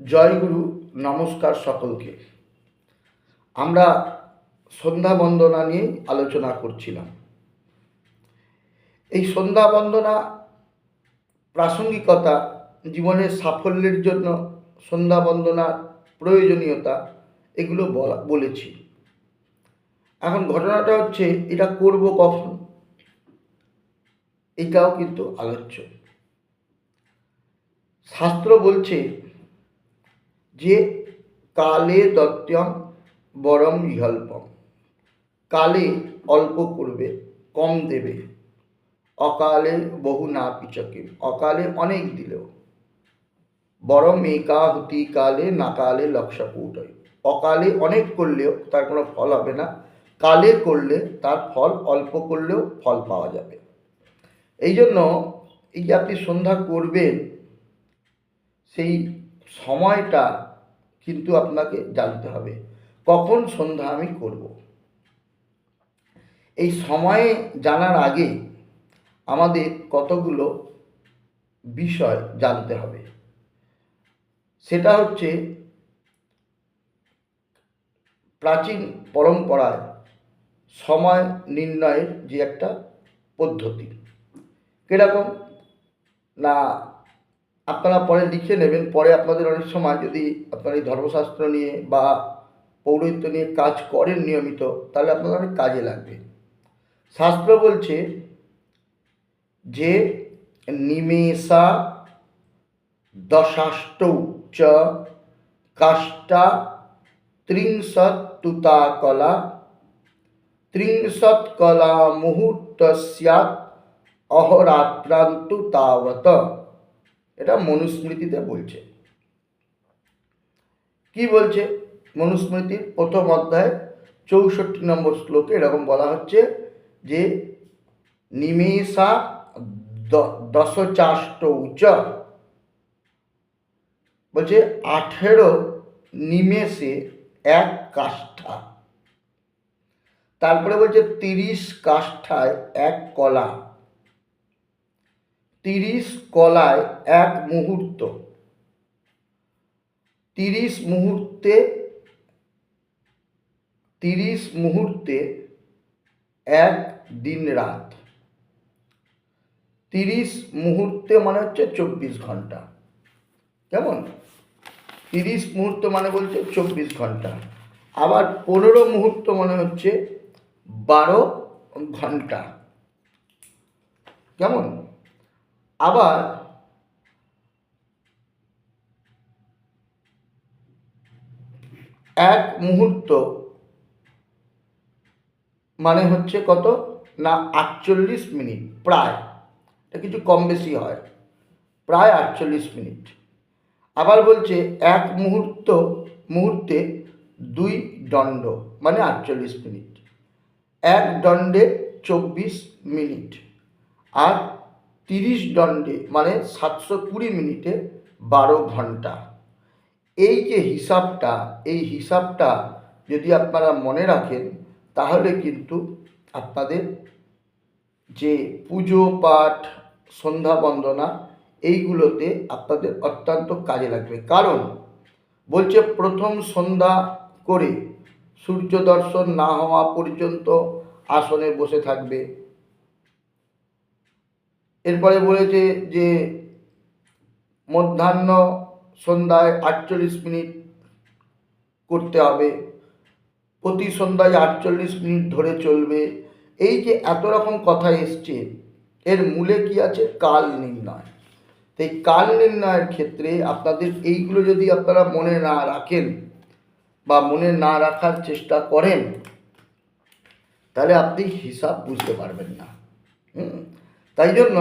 জয়গুরু, নমস্কার সকলকে। আমরা সন্ধ্যা বন্দনা নিয়ে আলোচনা করছিলাম। এই সন্ধ্যা বন্দনা প্রাসঙ্গিকতা, জীবনের সাফল্যের জন্য সন্ধ্যা বন্দনার প্রয়োজনীয়তা, এগুলো বলা, বলেছি। এখন ঘটনাটা হচ্ছে, এটা করব কখন? এটাও কিন্তু আলোচ্য। শাস্ত্র বলছে যে কালে দত্যম, বরম ইহল্পম। কালে অল্প করবে, কম দেবে। অকালে বহু না পিচকে অকালে অনেক দিলেও। বরম একাহুতি কালে, না কালে লক্ষপুটয় অকালে অনেক করলেও তার কোনো ফল হবে না। কালে করলে তার ফল, অল্প করলেও ফল পাওয়া যাবে। এই জন্য এই যে আপনি সন্ধ্যা করবেন, সেই সময়টা কিন্তু আপনাকে জানতে হবে। কখন সন্ধ্যা আমি করব? এই সময়ে জানার আগে আমাদের কতগুলো বিষয় জানতে হবে। সেটা হচ্ছে প্রাচীন পরম্পরায় সময় নির্ণয়ের যে একটা পদ্ধতি। কীরকম? না আপনারা পরে লিখে নেবেন, পরে আপনাদের অনেক সময় যদি আপনার এই ধর্মশাস্ত্র নিয়ে বা পৌরোহিত্য নিয়ে কাজ করেন নিয়মিত, তাহলে আপনাদের অনেক কাজে লাগবে। শাস্ত্র বলছে যে নিমেষা দশাষ্টৌ চ কাষ্টা ত্রিংশত তুতা কলা ত্রিংশত কলা মুহূর্ত স্যাৎ অহরাত্রান্তু তাবত এটা মনুস্মৃতিতে বলছে। কি বলছে? মনুস্মৃতির প্রথম অধ্যায়, চৌষট্টি নম্বর শ্লোকে এরকম বলা হচ্ছে যে, নিমেষা দশচাষ্ট উচ বলছে, আঠেরো নিমেষে এক কাষ্ঠা। তারপরে বলছে, তিরিশ কাষ্ঠায় এক কলা। তিরিশ কলায় এক মুহূর্ত। তিরিশ মুহূর্তে তিরিশ মুহূর্তে এক দিন রাত। তিরিশ মুহূর্তে মানে হচ্ছে চব্বিশ ঘণ্টা। কেমন? তিরিশ মুহূর্ত মানে বলছে চব্বিশ ঘণ্টা। আবার পনেরো মুহূর্ত মানে হচ্ছে বারো ঘণ্টা। কেমন? আবার এক মুহূর্ত মানে হচ্ছে কত? না, আটচল্লিশ মিনিট, প্রায়। এটা কিছু কম বেশি হয়। প্রায় আটচল্লিশ মিনিট। আবার বলছে, এক মুহূর্ত, মুহূর্তে দুই দণ্ড মানে আটচল্লিশ মিনিট। এক দণ্ডে চব্বিশ মিনিট। আর তিরিশ দণ্ডে মানে সাতশো কুড়ি মিনিটে বারো ঘণ্টা। এই যে হিসাবটা, এই হিসাবটা যদি আপনারা মনে রাখেন, তাহলে কিন্তু আপনাদের যে পুজো, পাঠ, সন্ধ্যা বন্দনা, এইগুলোতে আপনাদের অত্যন্ত কাজে লাগবে। কারণ বলছে প্রথম সন্ধ্যা করে সূর্য দর্শন না হওয়া পর্যন্ত আসনে বসে থাকবে। এরপরে বলেছে যে মধ্যাহ্ন সন্ধ্যায় আটচল্লিশ মিনিট করতে হবে। প্রতি সন্ধ্যায় আটচল্লিশ মিনিট ধরে চলবে। এই যে এত রকম কথা এসছে, এর মূলে কি আছে? কাল নির্ণয়। তো এই কাল নির্ণয়ের ক্ষেত্রে আপনাদের এইগুলো যদি আপনারা মনে না রাখেন বা মনে না রাখার চেষ্টা করেন, তাহলে আপনি হিসাব বুঝতে পারবেন না। হুম? তাই জন্য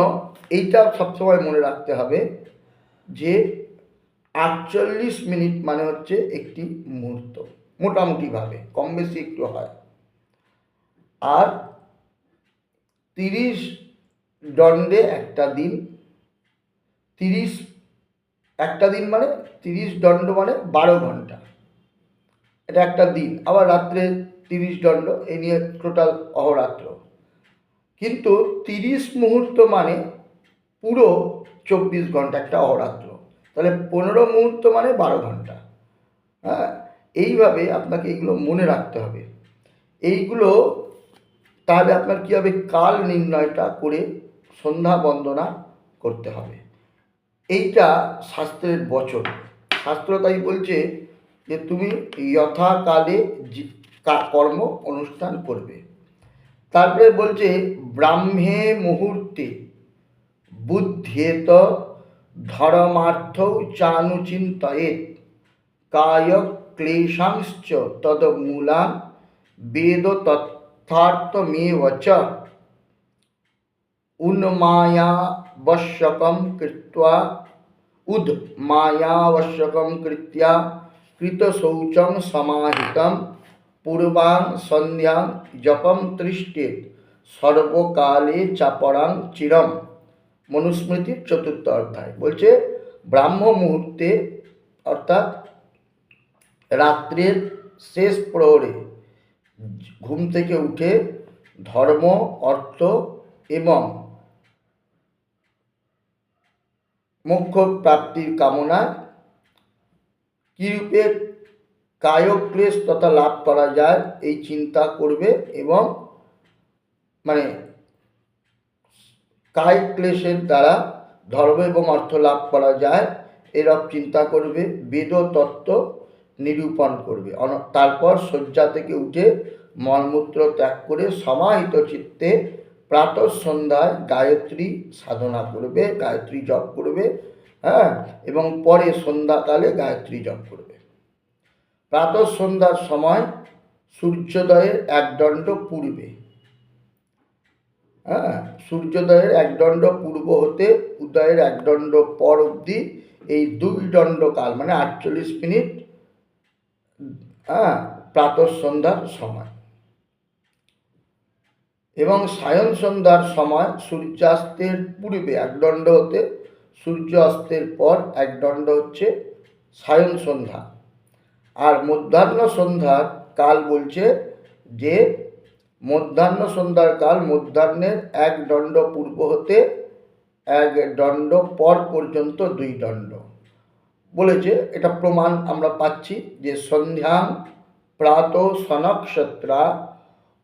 এইটা সবসময় মনে রাখতে হবে যে আটচল্লিশ মিনিট মানে হচ্ছে একটি মুহূর্ত, মোটামুটিভাবে, কম বেশি একটু হয়। আর তিরিশ দণ্ডে একটা দিন, তিরিশ, একটা দিন মানে তিরিশ দণ্ড মানে বারো ঘণ্টা। এটা একটা দিন, আবার রাত্রে তিরিশ দণ্ড, এ নিয়ে টোটাল অহরাত্র। কিন্তু তিরিশ মুহূর্ত মানে পুরো চব্বিশ ঘণ্টা একটা অহরাত্র তাহলে পনেরো মুহূর্ত মানে বারো ঘণ্টা। হ্যাঁ? এইভাবে আপনাকে এগুলো মনে রাখতে হবে। এইগুলো তাহলে আপনার কী হবে? কাল নির্ণয়টা করে সন্ধ্যা বন্দনা করতে হবে। এইটা শাস্ত্রের বচন। শাস্ত্র তাই বলছে যে তুমি যথাকালে কর্ম অনুষ্ঠান করবে। তারপরে বলছে ব্রাহ্মে মুহূর্তে বুদ্ধেত ধর্মার্থ চানুচিন্তয়েত কায় ক্লেশাংশ্চ তদমূলা বেদ তথার্থমেব চ उन्मायावश्यकं कृत्वा उद् मायावश्यकं कृत्या कृतशौचं समाहितं পূর্বাং সন্ধ্যাং জপম তৃষ্টেত সর্বকালে চাপরাং চিরম মনুস্মৃতির চতুর্থ অধ্যায় বলছে ব্রাহ্ম মুহূর্তে অর্থাৎ রাত্রের শেষ প্রহরে ঘুম থেকে উঠে ধর্ম অর্থ এবং মোক্ষ প্রাপ্তির কামনায় কীরূপে কায়ক্লেশ তথা লাভ করা যায়, এই চিন্তা করবে এবং মানে কায়িক ক্লেশের দ্বারা ধর্ম এবং অর্থ লাভ করা যায় এরব চিন্তা করবে বেদ তত্ত্ব নিরূপণ করবে। তারপর শয্যা থেকে উঠে মলমূত্র ত্যাগ করে সমাহিত চিত্তে প্রাতঃ সন্ধ্যায় গায়ত্রী সাধনা করবে, গায়ত্রী জপ করবে হ্যাঁ এবং পরে সন্ধ্যাকালে গায়ত্রী জপ করবে। প্রাতঃ সন্ধ্যার সময় সূর্যোদয়ের একদণ্ড পূর্বে। হ্যাঁ সূর্যোদয়ের একদণ্ড পূর্ব হতে উদয়ের একদণ্ড পর অবধি এই দুই দণ্ড কাল মানে আটচল্লিশ মিনিট হ্যাঁ প্রাতঃ সন্ধ্যার সময়। এবং সায়ন সন্ধ্যার সময় সূর্যাস্তের পূর্বে একদণ্ড হতে সূর্য অস্তের পর একদণ্ড হচ্ছে সায়ন সন্ধ্যা। আর মধ্যাহ্ন সন্ধ্যার কাল বলছে যে, মধ্যাহ্ন সন্ধ্যার কাল মধ্যাহ্নের এক দণ্ড পূর্ব হতে এক দণ্ড পর পর্যন্ত দুই দণ্ড। বলেছে, এটা প্রমাণ আমরা পাচ্ছি যে সন্ধ্যা প্রাত সনক্ষত্রা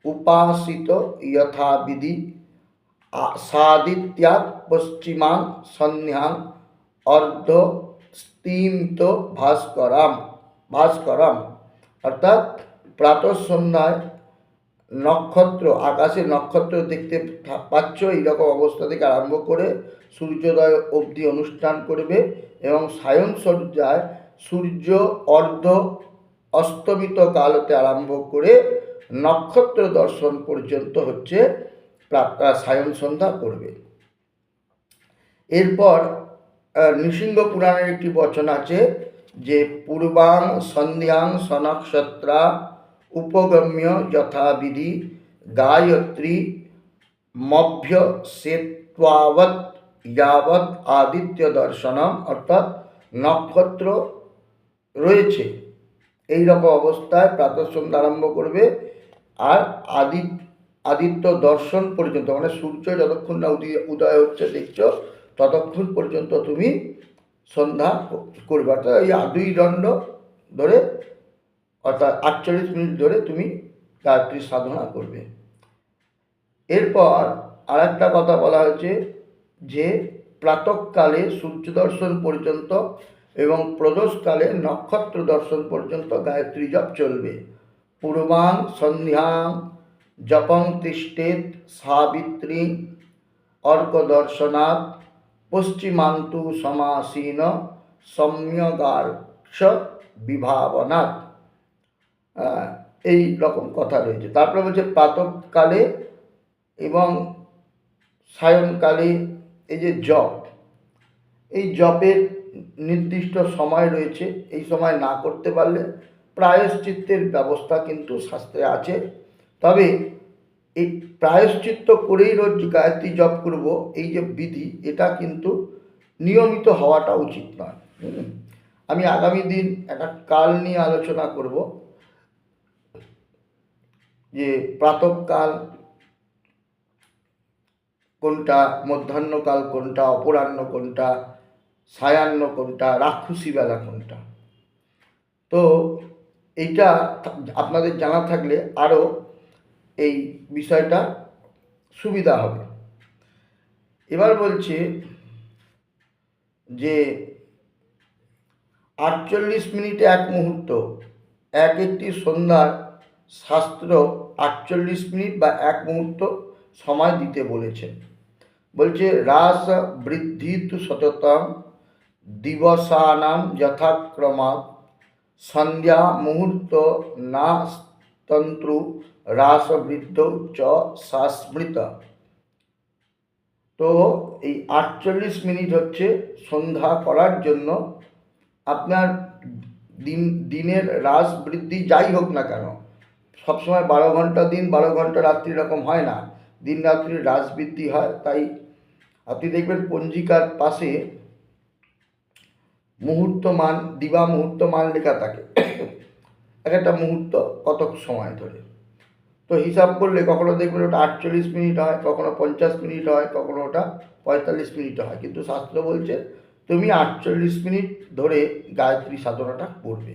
উপাসিত যথাবিধি সাদিত্যাৎ পশ্চিমাং সন্ধ্যাং অর্ধ স্তিমিত ভাস্করাম। ভাস্করাম অর্থাৎ প্রাতঃ সন্ধ্যায় নক্ষত্র আকাশে নক্ষত্র দেখতে পাচ্ছ, এইরকম অবস্থা থেকে আরম্ভ করে সূর্যোদয় অবধি অনুষ্ঠান করবে এবং সায়ন সজ্জায় সূর্য অর্ধ অস্তমিত কালতে আরম্ভ করে নক্ষত্র দর্শন পর্যন্ত হচ্ছে সায়ন সন্ধ্যা করবে। এরপর নৃসিংহ পুরাণের একটি বচন আছে যে পূর্বাং সন্ধ্যাং সনক্ষত্রা উপগম্য যথাবিধি গায়ত্রী মভ্য সেত্বাবৎ যাবৎ আদিত্য দর্শনম অর্থাৎ নক্ষত্র রয়েছে। এই রকম অবস্থায় প্রাতঃ সন্ধ্যা আরম্ভ করবে আর আদি আদিত্য দর্শন পর্যন্ত মানে সূর্য যতক্ষণ না উদয় হচ্ছে, দেখছ, ততক্ষণ পর্যন্ত তুমি সন্ধ্যা করবে অর্থাৎ এই দুই দণ্ড ধরে অর্থাৎ আটচল্লিশ মিনিট ধরে তুমি গায়ত্রী সাধনা করবে। এরপর আর একটা কথা বলা হয়েছে যে প্রাতকালে সূর্য দর্শন পর্যন্ত এবং প্রদোষকালে নক্ষত্র দর্শন পর্যন্ত গায়ত্রী জপ চলবে। পূর্বাং সন্ধ্যাং, জপং তিষ্ঠেত, সাবিত্রী অর্ক দর্শনাৎ পশ্চিমান্তু সমাসীন সম্যগার্ক্ষ বিভাবনাথ এই রকম কথা রয়েছে। তারপরে বলছে প্রাতকালে এবং সায়নকালে এই যে জপ, এই জপের নির্দিষ্ট সময় রয়েছে। এই সময় না করতে পারলে প্রায়শ্চিত্তের ব্যবস্থা কিন্তু শাস্ত্রে আছে। তবে এই প্রায়শ্চিত্ত করেই রোজ গায়ত্রী জপ করব, এই যে বিধি, এটা কিন্তু নিয়মিত হওয়াটা উচিত নয়। আমি আগামী দিন একটা কাল নিয়ে আলোচনা করব, যে প্রাতঃকাল কোনটা, মধ্যাহ্নকাল কোনটা, অপরাহ্ন কোনটা সায়ান্ন কোনটা, রাক্ষসী বেলা কোনটা। তো এইটা আপনাদের জানা থাকলে আরও এই বিষয়টা সুবিধা হবে। এবার বলছে যে আটচল্লিশ মিনিটে এক মুহূর্ত, এক একটি সন্ধ্যার শাস্ত্র আটচল্লিশ মিনিট বা এক মুহূর্ত সময় দিতে বলেছেন। বলছে, রাস বৃদ্ধি তু সততম দিবসানাম যথাক্রমাৎ সন্ধ্যা মুহূর্ত না তন্ত্রু হ্রাস বৃদ্ধ চ শাস্মৃত তো এই আটচল্লিশ মিনিট হচ্ছে সন্ধ্যা করার জন্য। আপনার দিন, দিনের হ্রাস বৃদ্ধি যাই হোক না কেন, সবসময় বারো ঘণ্টা দিন, বারো ঘণ্টা রাত্রি এরকম হয় না। দিন রাত্রির হ্রাস বৃদ্ধি হয়, তাই আপনি দেখবেন পঞ্জিকার পাশে মুহূর্তমান, দিবা মুহূর্তমান লেখা থাকে। এক একটা মুহূর্ত কত সময় ধরে। তো হিসাব করলে কখনো দেখবেন ওটা আটচল্লিশ মিনিট হয়, কখনো পঞ্চাশ মিনিট হয়, কখনো ওটা পঁয়তাল্লিশ মিনিট হয়। কিন্তু শাস্ত্র বলছে, তুমি আটচল্লিশ মিনিট ধরে গায়ত্রী সাধনাটা করবে।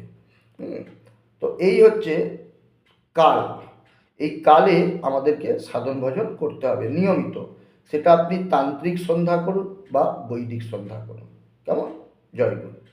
তো এই হচ্ছে কাল। এই কালে আমাদেরকে সাধন ভজন করতে হবে, নিয়মিত। সেটা আপনি তান্ত্রিক সন্ধ্যা করুন বা বৈদিক সন্ধ্যা করুন। কেমন? জয় গুরু।